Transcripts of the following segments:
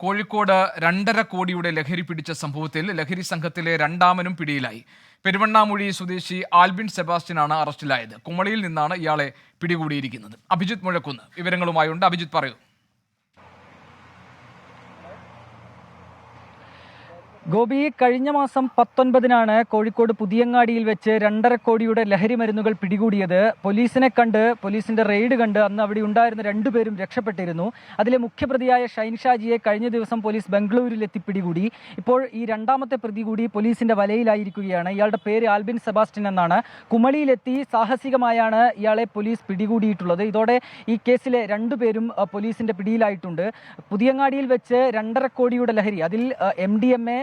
കോഴിക്കോട് രണ്ടര കോടിയുടെ ലഹരി പിടിച്ച സംഭവത്തിൽ ലഹരി സംഘത്തിലെ രണ്ടാമനും പിടിയിലായി. പെരുവണ്ണാമൊഴി സ്വദേശി ആൽബിൻ സെബാസ്റ്റ്യനാണ് അറസ്റ്റിലായത്. കുമളിയിൽ നിന്നാണ് ഇയാളെ പിടികൂടിയിരിക്കുന്നത്. അഭിജിത്ത് മുഴക്കുന്ന്. വിവരങ്ങളുമായുണ്ട്. അഭിജിത്ത് പറയൂ. ഗോപി കഴിഞ്ഞ മാസം പത്തൊൻപതിനാണ് കോഴിക്കോട് പുതിയങ്ങാടിയിൽ വെച്ച് രണ്ടര കോടിയുടെ ലഹരി മരുന്നുകൾ പിടികൂടിയത്. പോലീസിനെ കണ്ട് പോലീസിന്റെ റെയ്ഡ് കണ്ട് അന്ന് അവിടെ ഉണ്ടായിരുന്ന രണ്ടുപേരും രക്ഷപ്പെട്ടിരുന്നു. അതിലെ മുഖ്യപ്രതിയായ ഷൈൻഷാജിയെ കഴിഞ്ഞ ദിവസം പോലീസ് ബംഗളൂരുവിലെത്തി പിടികൂടി. ഇപ്പോൾ ഈ രണ്ടാമത്തെ പ്രതി കൂടി പോലീസിന്റെ വലയിലായിരിക്കുകയാണ്. ഇയാളുടെ പേര് ആൽബിൻ സെബാസ്റ്റ്യൻ എന്നാണ്. കുമളിയിലെത്തി സാഹസികമായാണ് ഇയാളെ പോലീസ് പിടികൂടിയിട്ടുള്ളത്. ഇതോടെ ഈ കേസിലെ രണ്ടുപേരും പോലീസിന്റെ പിടിയിലായിട്ടുണ്ട്. പുതിയങ്ങാടിയിൽ വെച്ച് രണ്ടര കോടിയുടെ ലഹരി അതിൽ M D M A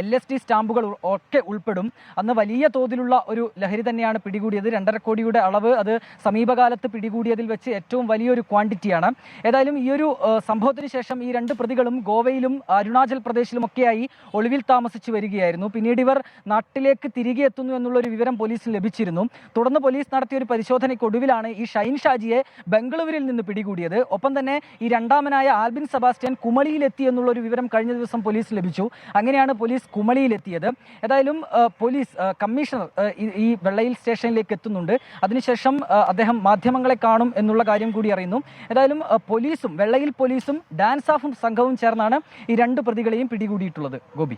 L S D സ്റ്റാമ്പുകൾ ഒക്കെ ഉൾപ്പെടും. അന്ന് വലിയ തോതിലുള്ള ഒരു ലഹരി തന്നെയാണ് പിടികൂടിയത്. രണ്ടര കോടിയുടെ അളവ് അത് സമീപകാലത്ത് പിടികൂടിയതിൽ വെച്ച് ഏറ്റവും വലിയൊരു ക്വാണ്ടിറ്റിയാണ്. ഏതായാലും ഈ ഒരു സംഭവത്തിന് ശേഷം ഈ രണ്ട് പ്രതികളും ഗോവയിലും അരുണാചൽ പ്രദേശിലുമൊക്കെയായി ഒളിവിൽ താമസിച്ചു വരികയായിരുന്നു. പിന്നീട് ഇവർ നാട്ടിലേക്ക് തിരികെ എത്തുന്നു എന്നുള്ളൊരു വിവരം പോലീസിന് ലഭിച്ചിരുന്നു. തുടർന്ന് പോലീസ് നടത്തിയ ഒരു പരിശോധനയ്ക്കൊടുവിലാണ് ഈ ഷൈൻ ഷാജിയെ ബംഗളൂരിൽ നിന്ന് പിടികൂടിയത്. ഒപ്പം തന്നെ ഈ രണ്ടാമനായ ആൽബിൻ സെബാസ്റ്റ്യൻ കുമളിയിലെത്തി എന്നുള്ളൊരു വിവരം കഴിഞ്ഞ ദിവസം പോലീസ് ലഭിച്ചു. അങ്ങനെയാണ് പോലീസ് കുമളിയിലെത്തിയത്. ഏതായാലും പോലീസ് കമ്മീഷണർ ഈ- വെള്ളയിൽ സ്റ്റേഷനിലേക്ക് എത്തുന്നുണ്ട്. അതിനുശേഷം അദ്ദേഹം മാധ്യമങ്ങളെ കാണും എന്നുള്ള കാര്യം കൂടി അറിയുന്നു. ഏതായാലും പോലീസും വെള്ളയിൽ പോലീസും ഡാൻസ് ഓഫും സംഘവും ചേർന്നാണ് ഈ രണ്ട് പ്രതികളെയും പിടികൂടിയിട്ടുള്ളത്. ഗോപി.